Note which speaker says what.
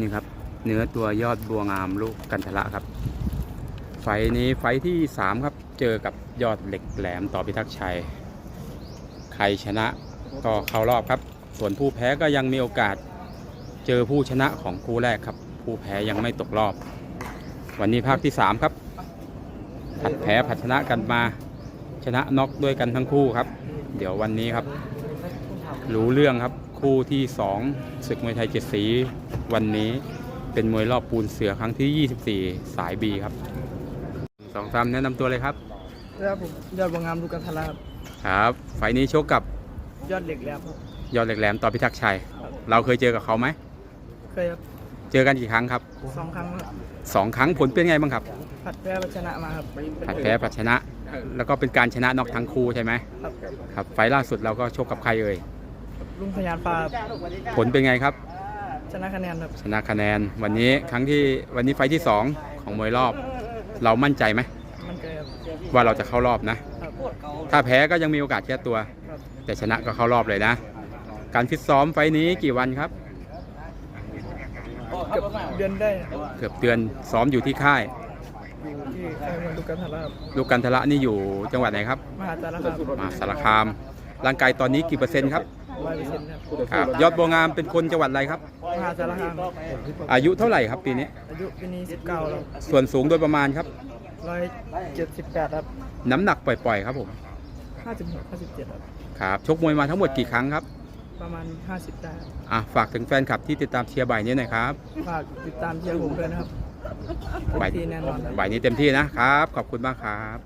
Speaker 1: นี่ครับ เนื้อตัวยอดบัวงามลูกกันทละครับ ไฟนี้ไฟที่สามครับ เจอกับยอดเหล็กแหลมต่อพิทักษ์ชัย ใครชนะก็เข้ารอบครับ ส่วนผู้แพ้ก็ยังมีโอกาส เจอผู้ชนะของคู่แรกครับ ผู้แพ้ยังไม่ตกรอบ วันนี้ภาคที่สามครับ ผัดแพ้ผัดชนะกันมา ชนะน็อกด้วยกันทั้งคู่ครับ เดี๋ยววันนี้ครับ รู้เรื่องครับ คู่ที่สองศึกมวยไทยเจ็ดสี วันนี้เป็นมวยรอบปูนเสือครั้งที่ 24 สายบีครับสองสามแนะนำตัวเลยครับ
Speaker 2: ครับผมยอดบางงามดูกันทลาครับ
Speaker 1: ครับ ไฟล์นี้ชกกับ
Speaker 2: ยอดเหล็กแล้วครับ
Speaker 1: ยอดเหล็กแหลมต่อพิทักษ์ชัย เราเคยเจอกับเขาไหม
Speaker 2: เคยครับ
Speaker 1: เจอกันกี่ครั้งครับ
Speaker 2: สองครั้งครับ
Speaker 1: สองครั้งผลเป็นไงบ้างครับ
Speaker 2: ผัดแพ้ชนะมาครับ
Speaker 1: ผัดแพ้ผัดชนะ แล้วก็เป็นการชนะน็อกทั้งคู่ใช่ไหม
Speaker 2: ครับ
Speaker 1: ครับไฟล์ล่าสุดเราก็ชกกับใครเอ่ย
Speaker 2: ลุงพยานฟ้าครับ
Speaker 1: ผลเป็นไงครับ
Speaker 2: ชนะคะแนนครับ
Speaker 1: ชนะคะแนนวันนี้ครั้งที่วันนี้ไฟล์ที่2ของมวยรอบ เรามั่นใจไหม
Speaker 2: มันเกิดครับ
Speaker 1: ว่าเราจะเข้ารอบนะ
Speaker 2: ครับ
Speaker 1: ถ้าแพ้ก็ยังมีโอกาสแก้ตัว
Speaker 2: ครับ
Speaker 1: แต่ชนะก็เข้ารอบเลยนะ การฟิตซ้อมไฟล์นี้กี่วันครับ
Speaker 2: เกือบเดือนได้ครับ
Speaker 1: เกือบเดือนซ้อมอยู่ที่ค่าย
Speaker 2: อยู่ที่ค่ายมวยดูกันทลาครับ
Speaker 1: ลูกกันทละนี่อยู่จังหวัดไหนครับ
Speaker 2: มหาสารคาม
Speaker 1: มหาสารคาม ร่างกายตอนนี้กี่เปอร์เซ็นต์ครับ
Speaker 2: ร้อยเปอร์เซ็นต์ครับ
Speaker 1: ครับยอดบัวงามเป็นคนจังหวัดอะไรครับ
Speaker 2: มหาสารคาม
Speaker 1: อายุเท่าไหร่ครับปีนี้
Speaker 2: อายุปีนี้สิบเก้าแล้ว
Speaker 1: ส่วนสูงโดยประมาณครับ
Speaker 2: ร้อยเจ็ดสิบแปดครับ
Speaker 1: น้ำหนักปล่อยๆครับผม
Speaker 2: ห้าสิบหกห้าสิบเจ็ดครับ
Speaker 1: ครับชกมวยมาทั้งหมดกี่ครั้งครับ
Speaker 2: ประมาณห้าสิบได้ครับ
Speaker 1: อะฝากถึงแฟนคลับที่ติดตามเชียร์บ่ายนี้หน่อยครับ
Speaker 2: ฝากติดตามเชียร์ผมด้วยนะครับ
Speaker 1: บ่าย
Speaker 2: ทีแน่นอนครับ
Speaker 1: บ่ายนี้เต็มที่นะครับ ขอบคุณมากครับ